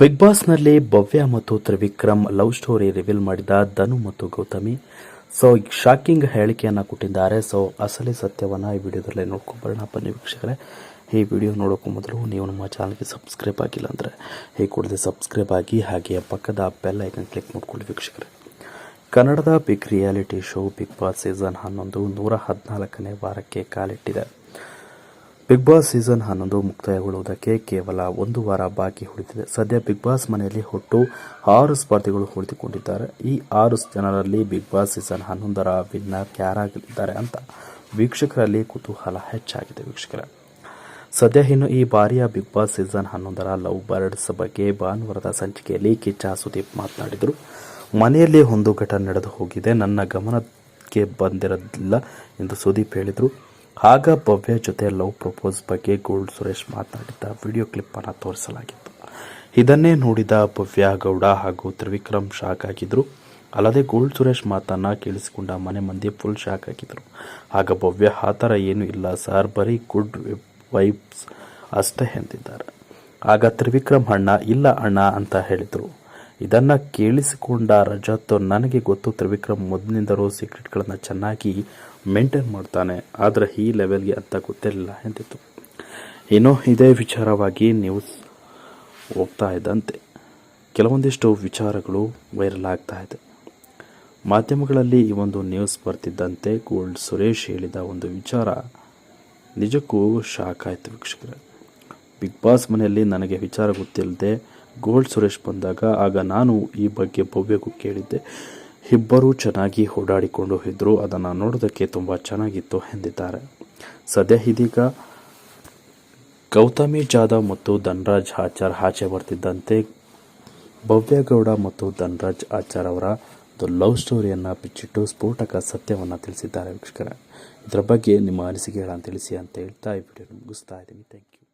Big ಬಾಸ್ನಲ್ಲಿ ಭವ್ಯ ಮತ್ತು Trivikram love story reveal ಮಾಡಿದ ಧನು ಮತ್ತು ಗೌತಮಿ. ಸೊ ಶಾಕಿಂಗ್ ಹೇಳಿಕೆಯನ್ನು ಕೊಟ್ಟಿದ್ದಾರೆ. ಸೊ ಅಸಲಿ ಸತ್ಯವನ್ನು ಈ ವಿಡಿಯೋದಲ್ಲೇ ನೋಡ್ಕೊಂಬರೋಣ ಬನ್ನಿ ವೀಕ್ಷಕರೇ. ಈ ವಿಡಿಯೋ ನೋಡೋಕ್ಕೂ ಮೊದಲು ನೀವು ನಮ್ಮ ಚಾನಲ್ಗೆ ಸಬ್ಸ್ಕ್ರೈಬ್ ಆಗಿಲ್ಲ ಅಂದರೆ, ಈ ಕೂಡಲೇ ಸಬ್ಸ್ಕ್ರೈಬ್ ಆಗಿ ಹಾಗೆ ಪಕ್ಕದ ಬೆಲ್ ಐಕನ್ ಕ್ಲಿಕ್ ಮಾಡ್ಕೊಳ್ಳಿ ವೀಕ್ಷಕರೇ. ಕನ್ನಡದ big reality show Bigg Boss season ಹನ್ನೊಂದು ನೂರ ಹದಿನಾಲ್ಕನೇ ವಾರಕ್ಕೆ ಕಾಲಿಟ್ಟಿದೆ. ಬಿಗ್ ಬಾಸ್ ಸೀಸನ್ ಹನ್ನೊಂದು ಮುಕ್ತಾಯಗೊಳ್ಳುವುದಕ್ಕೆ ಕೇವಲ ಒಂದು ವಾರ ಬಾಕಿ ಉಳಿದಿದೆ. ಸದ್ಯ ಬಿಗ್ ಬಾಸ್ ಮನೆಯಲ್ಲಿ ಒಟ್ಟು ಆರು ಸ್ಪರ್ಧಿಗಳು ಉಳಿದುಕೊಂಡಿದ್ದಾರೆ. ಈ ಆರು ಜನರಲ್ಲಿ ಬಿಗ್ ಬಾಸ್ ಸೀಸನ್ ಹನ್ನೊಂದರ ವಿನ್ನರ್ ಯಾರಾಗಲಿದ್ದಾರೆ ಅಂತ ವೀಕ್ಷಕರಲ್ಲಿ ಕುತೂಹಲ ಹೆಚ್ಚಾಗಿದೆ ವೀಕ್ಷಕರ. ಸದ್ಯ ಇನ್ನು ಈ ಬಾರಿಯ ಬಿಗ್ ಬಾಸ್ ಸೀಸನ್ ಹನ್ನೊಂದರ ಲವ್ ಬರ್ಡ್ಸ್ ಬಗ್ಗೆ ಭಾನುವಾರದ ಸಂಚಿಕೆಯಲ್ಲಿ ಕಿಚ್ಚ ಸುದೀಪ್ ಮಾತನಾಡಿದರು. ಮನೆಯಲ್ಲಿ ಒಂದು ಘಟನೆ ನಡೆದು ಹೋಗಿದೆ. ನನ್ನ ಗಮನಕ್ಕೆ ಬಂದಿರಲಿಲ್ಲ ಎಂದು ಸುದೀಪ್ ಹೇಳಿದರು. ಆಗ ಭವ್ಯ ಜೊತೆ ಲವ್ ಪ್ರಪೋಸ್ ಬಗ್ಗೆ ಗೋಲ್ಡ್ ಸುರೇಶ್ ಮಾತನಾಡಿದ್ದ. ವಿಡಿಯೋ ಕ್ಲಿಪ್ ಅನ್ನು ತೋರಿಸಲಾಗಿತ್ತು. ಇದನ್ನೇ ನೋಡಿದ ಭವ್ಯ ಗೌಡ ಹಾಗೂ ತ್ರಿವಿಕ್ರಮ್ ಶಾಕ್ ಆಗಿದ್ರು. ಅಲ್ಲದೆ ಗೋಲ್ಡ್ ಸುರೇಶ್ ಮಾತನ್ನ ಕೇಳಿಸಿಕೊಂಡ ಮನೆ ಮಂದಿ ಫುಲ್ ಶಾಕ್ ಆಗಿದ್ರು. ಆಗ ಭವ್ಯ, ಆ ಥರ ಏನೂ ಇಲ್ಲ ಸರ್, ಬರೀ ಗುಡ್ ವೈಬ್ಸ್ ಅಷ್ಟೇ ಎಂದಿದ್ದಾರೆ. ಆಗ ತ್ರಿವಿಕ್ರಮ್ ಅಣ್ಣ, ಇಲ್ಲ ಅಣ್ಣ ಅಂತ ಹೇಳಿದರು. ಇದನ್ನ ಕೇಳಿಸಿಕೊಂಡ ರಜತ್, ನನಗೆ ಗೊತ್ತು, ತ್ರಿವಿಕ್ರಮ್ ಮೊದಲಿನಿಂದಲೂ ಸೀಕ್ರೆಟ್ಗಳನ್ನು ಚೆನ್ನಾಗಿ ಮೇಂಟೈನ್ ಮಾಡ್ತಾನೆ, ಆದರೆ ಈ ಲೆವೆಲ್ಗೆ ಅಂತ ಗೊತ್ತಿರಲಿಲ್ಲ ಎಂದಿತ್ತು ಏನೋ ಇದೇ ವಿಚಾರವಾಗಿ ನ್ಯೂಸ್ ಹೋಗ್ತಾ ಇದ್ದಂತೆ. ಕೆಲವೊಂದಿಷ್ಟು ವಿಚಾರಗಳು ವೈರಲ್ ಆಗ್ತಾ ಇದೆ. ಮಾಧ್ಯಮಗಳಲ್ಲಿ ಈ ಒಂದು ನ್ಯೂಸ್ ಬರ್ತಿದ್ದಂತೆ ಗೋಲ್ಡ್ ಸುರೇಶ್ ಹೇಳಿದ ಒಂದು ವಿಚಾರ ನಿಜಕ್ಕೂ ಶಾಕ್ ಆಯಿತು ವೀಕ್ಷಕರೇ. ಬಿಗ್ ಬಾಸ್ ಮನೆಯಲ್ಲಿ ನನಗೆ ವಿಚಾರ ಗೊತ್ತಿಲ್ಲದೆ ಗೋಲ್ಡ್ ಸುರೇಶ್ ಬಂದಾಗ, ಆಗ ನಾನು ಈ ಬಗ್ಗೆ ಭವ್ಯಗೂ ಕೇಳಿದ್ದೆ. ಇಬ್ಬರೂ ಚೆನ್ನಾಗಿ ಓಡಾಡಿಕೊಂಡು ಇದ್ದರು ಅದನ್ನು ನೋಡೋದಕ್ಕೆ ತುಂಬ ಚೆನ್ನಾಗಿತ್ತು ಎಂದಿದ್ದಾರೆ. ಸದ್ಯ ಇದೀಗ ಗೌತಮಿ ಜಾಧವ್ ಮತ್ತು ಧನ್ರಾಜ್ ಆಚಾರ್ ಆಚೆ ಬರ್ತಿದ್ದಂತೆ ಭವ್ಯಗೌಡ ಮತ್ತು ಧನ್ರಾಜ್ ಆಚಾರ್ ಅವರ ಲವ್ ಸ್ಟೋರಿಯನ್ನು ಬಿಚ್ಚಿಟ್ಟು ಸ್ಫೋಟಕ ಸತ್ಯವನ್ನು ತಿಳಿಸಿದ್ದಾರೆ ವೀಕ್ಷಕರ. ಇದರ ಬಗ್ಗೆ ನಿಮ್ಮ ಅನಿಸಿಕೆಗಳನ್ನು ತಿಳಿಸಿ ಅಂತ ಹೇಳ್ತಾ ಈ ವಿಡಿಯೋ ಮುಗಿಸ್ತಾ ಇದ್ದೀನಿ. Thank you